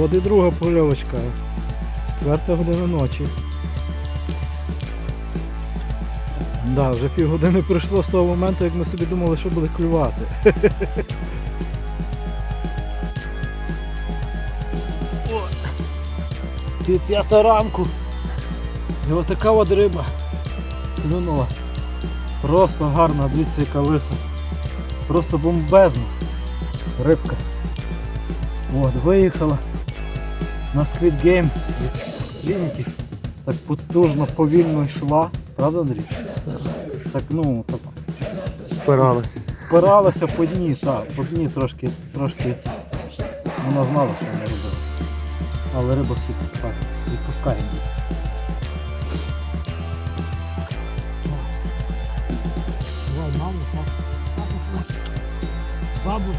От і друга польовочка. Четверта година ночі. Да, вже півгодини пройшло з того моменту, як ми собі думали, що буде клювати. Пів п'ята ранку. І отака от риба клюнула. Просто гарна, дивіться, яка лиса. Просто бомбезна рибка. От, виїхала на Squid Game від Trinity. Так потужно, повільно йшла. Правда, Андрій? Так, ну, так Спиралися. впиралася по дні, так, по дні трошки, трошки вона знала, що вона робила. Але риба супер, так, її. Папу, папу, бабу,